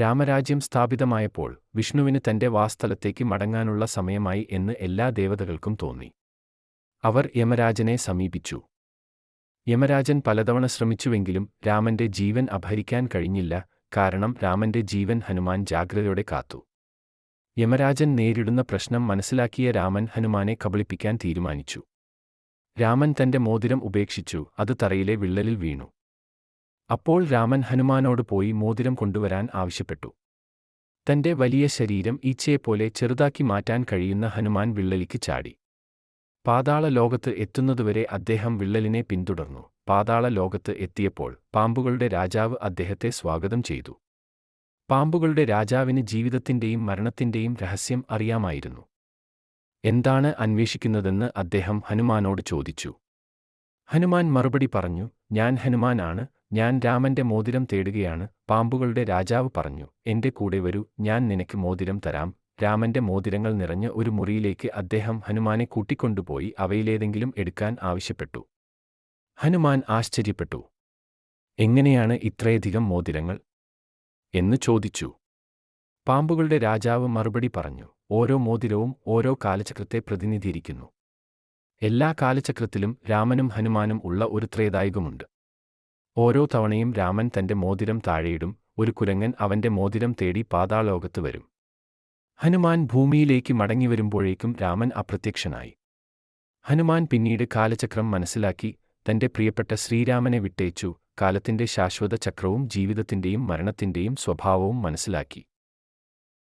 രാമരാജ്യം സ്ഥാപിതമായപ്പോൾ വിഷ്ണുവിന് തന്റെ വാസ്തലത്തേക്ക് മടങ്ങാനുള്ള സമയമായി എന്ന് എല്ലാ ദേവതകൾക്കും തോന്നി. അവർ യമരാജനെ സമീപിച്ചു. യമരാജൻ പലതവണ ശ്രമിച്ചുവെങ്കിലും രാമന്റെ ജീവൻ അപഹരിക്കാൻ കഴിഞ്ഞില്ല കാരണം രാമന്റെ ജീവൻ ഹനുമാൻ ജാഗ്രതയോടെ കാത്തു. യമരാജൻ നേരിടുന്ന പ്രശ്നം മനസ്സിലാക്കിയ രാമൻ ഹനുമാനെ കബളിപ്പിക്കാൻ തീരുമാനിച്ചു. രാമൻ തന്റെ മോതിരം ഉപേക്ഷിച്ചു അത് തറയിലെ വിള്ളലിൽ വീണു. അപ്പോൾ രാമൻ ഹനുമാനോട് പോയി മോതിരം കൊണ്ടുവരാൻ ആവശ്യപ്പെട്ടു. തന്റെ വലിയ ശരീരം ഈച്ചയെപ്പോലെ ചെറുതാക്കി മാറ്റാൻ കഴിയുന്ന ഹനുമാൻ വിള്ളലിക്ക് ചാടി. പാതാള ലോകത്ത് എത്തുന്നതുവരെ അദ്ദേഹം വിള്ളലിനെ പിന്തുടർന്നു. പാതാള ലോകത്ത് എത്തിയപ്പോൾ പാമ്പുകളുടെ രാജാവ് അദ്ദേഹത്തെ സ്വാഗതം ചെയ്തു. പാമ്പുകളുടെ രാജാവിന് ജീവിതത്തിന്റെയും മരണത്തിന്റെയും രഹസ്യം അറിയാമായിരുന്നു. എന്താണ് അന്വേഷിക്കുന്നതെന്ന് അദ്ദേഹം ഹനുമാനോട് ചോദിച്ചു. ഹനുമാൻ മറുപടി പറഞ്ഞു ഞാൻ ഹനുമാനാണ് ഞാൻ രാമന്റെ മോതിരം തേടുകയാണ് പാമ്പുകളുടെ രാജാവ് പറഞ്ഞു എന്റെ കൂടെ വരൂ ഞാൻ നിനക്ക് മോതിരം തരാം. രാമന്റെ മോതിരങ്ങൾ നിറഞ്ഞ ഒരു മുറിയിലേക്ക് അദ്ദേഹം ഹനുമാനെ കൂട്ടിക്കൊണ്ടുപോയി അവയിലേതെങ്കിലും എടുക്കാൻ ആവശ്യപ്പെട്ടു. ഹനുമാൻ ആശ്ചര്യപ്പെട്ടു. എങ്ങനെയാണ് ഇത്രയധികം മോതിരങ്ങൾ? എന്ന് ചോദിച്ചു. പാമ്പുകളുടെ രാജാവ് മറുപടി പറഞ്ഞു ഓരോ മോതിരവും ഓരോ കാലചക്രത്തെ പ്രതിനിധീകരിക്കുന്നു. എല്ലാ കാലചക്രത്തിലും രാമനും ഹനുമാനും ഉള്ള ഒരു ത്രേതായുഗമുണ്ട് ഓരോ തവണയും രാമൻ തന്റെ മോതിരം താഴെയിടും ഒരു കുരങ്ങൻ അവന്റെ മോതിരം തേടി പാതാളോകത്ത് വരും. ഹനുമാൻ ഭൂമിയിലേക്ക് മടങ്ങിവരുമ്പോഴേക്കും രാമൻ അപ്രത്യക്ഷനായി. ഹനുമാൻ പിന്നീട് കാലചക്രം മനസ്സിലാക്കി തന്റെ പ്രിയപ്പെട്ട ശ്രീരാമനെ വിട്ടേച്ചു കാലത്തിന്റെ ശാശ്വത ചക്രവും ജീവിതത്തിന്റെയും മരണത്തിന്റെയും സ്വഭാവവും മനസ്സിലാക്കി.